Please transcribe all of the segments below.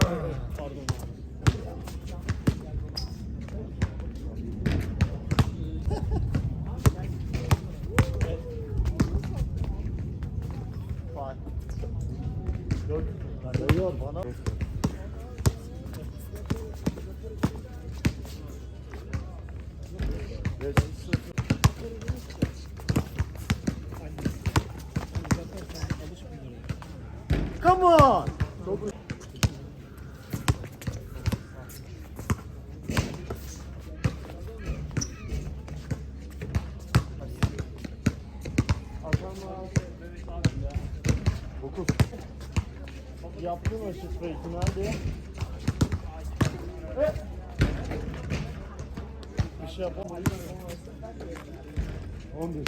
Pardon. Yok bana. Come on. Dokuz. Yaptın o hadi. Evet. Bir şey yapamayız. 11.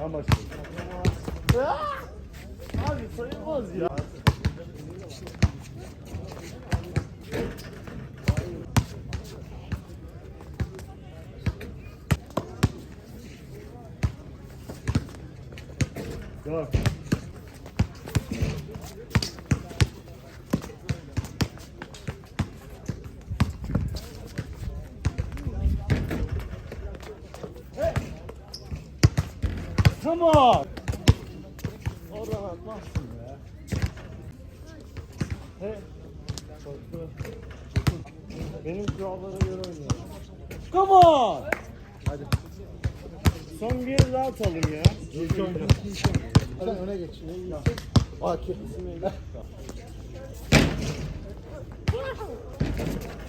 Ben başlayayım. Ah! Abi sayılmaz ya. Come on. Benim kurallara göre oynuyor. Come on. Son bir daha atalım ya. Sen öne geç. Akif.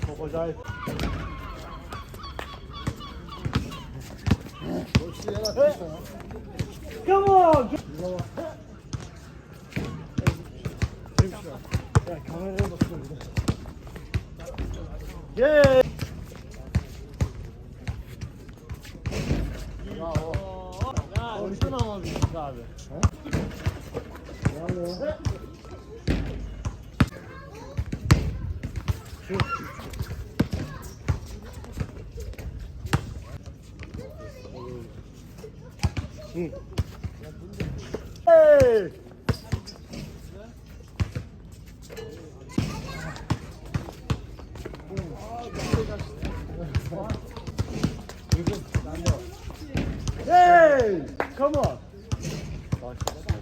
Top acayip. Boşlu yer attın sana. Come on. Ya kameraya bakıyorum bir de. Yeah. Bravo. Abi. Bravo. Hey. Hey! Come on. Thank you.